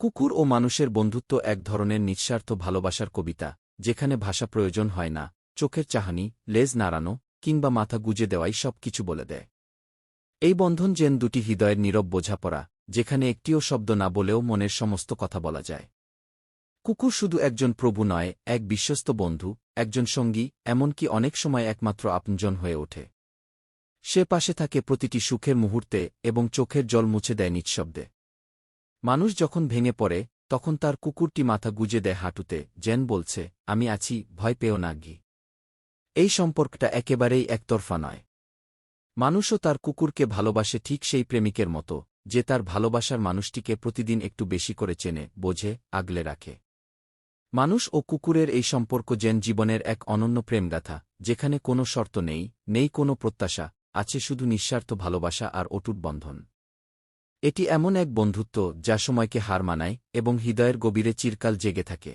কুকুর ও মানুষের বন্ধুত্ব এক ধরনের নিঃস্বার্থ ভালোবাসার কবিতা, যেখানে ভাষা প্রয়োজন হয় না, চোখের চাহানি, লেজ নাড়ানো, কিংবা মাথা গুজে দেওয়াই সব কিছু বলে দেয়। এই বন্ধন যেন দুটি হৃদয়ের নীরব বোঝাপড়া, যেখানে একটিও শব্দ না বলেও মনের সমস্ত কথা বলা যায়। কুকুর শুধু একজন প্রভু নয়, এক বিশ্বস্ত বন্ধু, একজন সঙ্গী, এমনকি অনেক সময় একমাত্র আপনজন হয়ে ওঠে। সে পাশে থাকে প্রতিটি সুখের মুহূর্তে এবং চোখের জল মুছে দেয় নিঃশব্দে। মানুষ যখন ভেঙে পড়ে, তখন তার কুকুরটি মাথা গুজে দেয় হাঁটুতে, জেন বলছে, আমি আছি, ভয় পেও না, গি। এই সম্পর্কটা একেবারেই একতরফা নয়। মানুষও তার কুকুরকে ভালোবাসে ঠিক সেই প্রেমিকের মতো, যে তার ভালোবাসার মানুষটিকে প্রতিদিন একটু বেশি করে চেনে, বোঝে, আগলে রাখে। মানুষ ও কুকুরের এই সম্পর্ক যেন জীবনের এক অনন্য প্রেমগাথা, যেখানে কোনো শর্ত নেই নেই কোনো প্রত্যাশা, আছে শুধু নিঃস্বার্থ ভালোবাসা আর অটুট বন্ধন। এটি এমন এক বন্ধুত্ব যা সময়কে হার মানায় এবং হৃদয়ের গভীরে চিরকাল জেগে থাকে।